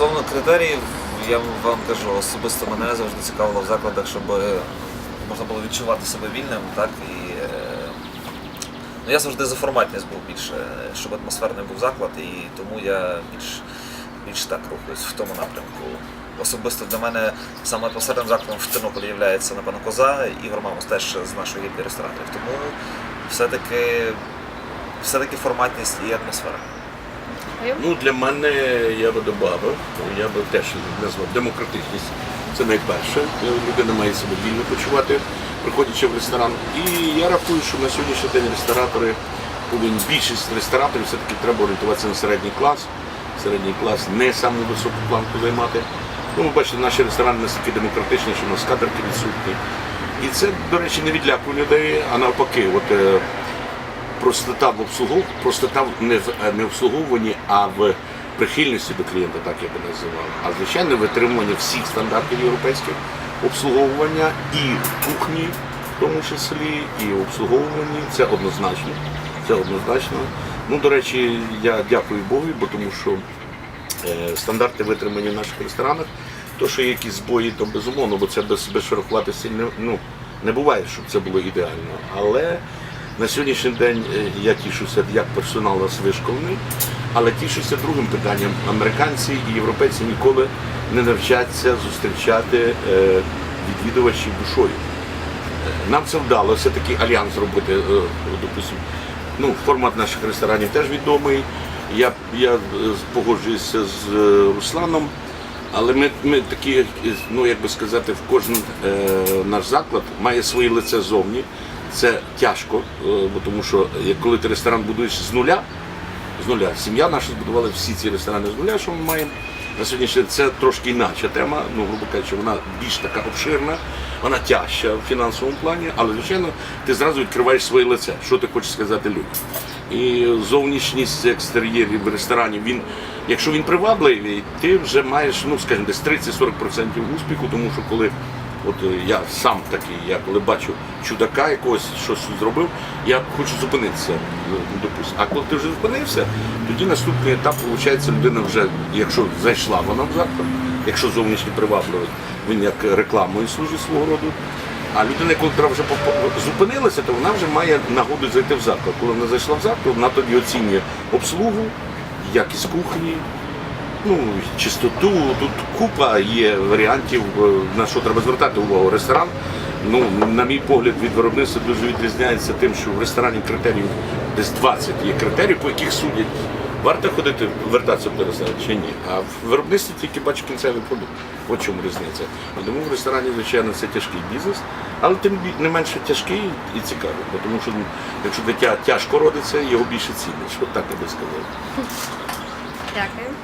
Стосовно критеріїв, я вам кажу, особисто мене завжди цікавило в закладах, щоб можна було відчувати себе вільним, так і е, ну, я завжди за форматність був більше, щоб атмосферний був заклад, і тому я більш, більш так рухаюсь в тому напрямку. Особисто для мене саме атмосферним закладом в Тернополі є, напевно, коза, Ігор Мамус теж з нашої гільдії. Тому все-таки, все-таки форматність і атмосфера. Ну, для мене я би додав, я би теж назвав демократичність. Це найперше. Людина має себе вільно почувати, приходячи в ресторан. І я рахую, що на сьогоднішній день ресторатори повинні більшість рестораторів все-таки треба орієнтуватися на середній клас. Середній клас не саму високу планку займати. Ну, ви бачите, наші ресторани настільки демократичні, що у нас кадрки відсутні. І це, до речі, не відлякує людей, а навпаки, от е, простота в обслуговуванні, простота не в е, не в обслуговуванні, а в прихильності до клієнта, так я би називав. А звичайно, витримування всіх стандартів європейських обслуговування і кухні, в тому числі, і в обслуговуванні. Це однозначно. Це однозначно. Ну, до речі, я дякую Богу, бо тому що е, стандарти витримані в наших ресторанах. То, що якісь збої, то безумовно, бо це без, без шероховатості не, ну, не буває, щоб це було ідеально. Але на сьогоднішній день е, я тішуся, як персонал нас вишколений, але тішуся другим питанням. Американці і європейці ніколи не навчаться зустрічати е, відвідувачів душою. Нам це вдалося такий альянс зробити, е, допустимо. Ну, формат наших ресторанів теж відомий. Я, я погоджуюся з Русланом, але ми, ми такі, ну як би сказати, в кожен е, наш заклад має своє лице зовні. Це тяжко, е, бо тому що коли ти ресторан будуєш з нуля, з нуля. Сім'я наша збудувала всі ці ресторани з нуля, що ми маємо. На сьогоднішній це трошки інакша тема, ну, грубо кажучи, вона більш така обширна, вона тяжча в фінансовому плані, але, звичайно, ти зразу відкриваєш своє лице, що ти хочеш сказати людям. І зовнішність екстер'єрів ресторанів, він, якщо він привабливий, ти вже маєш, ну, скажімо, десь 30-40% успіху, тому що коли От е, я сам такий, я коли бачу чудака якогось, щось зробив, я хочу зупинитися. е, допустим. А коли ти вже зупинився, тоді наступний етап, виходить, людина вже, якщо зайшла вона в заклад, якщо зовнішній привабливий, він як рекламою служить свого роду. А людина, коли вже зупинилася, то вона вже має нагоду зайти в заклад. Коли вона зайшла в заклад, вона тоді оцінює обслугу, якість кухні, ну, чистоту. Тут купа є варіантів, е, на що треба звертати увагу. Ресторан, ну, на мій погляд, від виробництва дуже відрізняється тим, що в ресторані критеріїв десь 20 є критерії, по яких судять. Варто ходити, вертатися до ресторану чи ні. А в виробництві тільки бачу кінцевий продукт. От чому різниця. Тому в ресторані, звичайно, це тяжкий бізнес, але тим не менше тяжкий і цікавий. Тому що ну, якщо дитя тяжко родиться, його більше цінять. От так я би сказав. Дякую.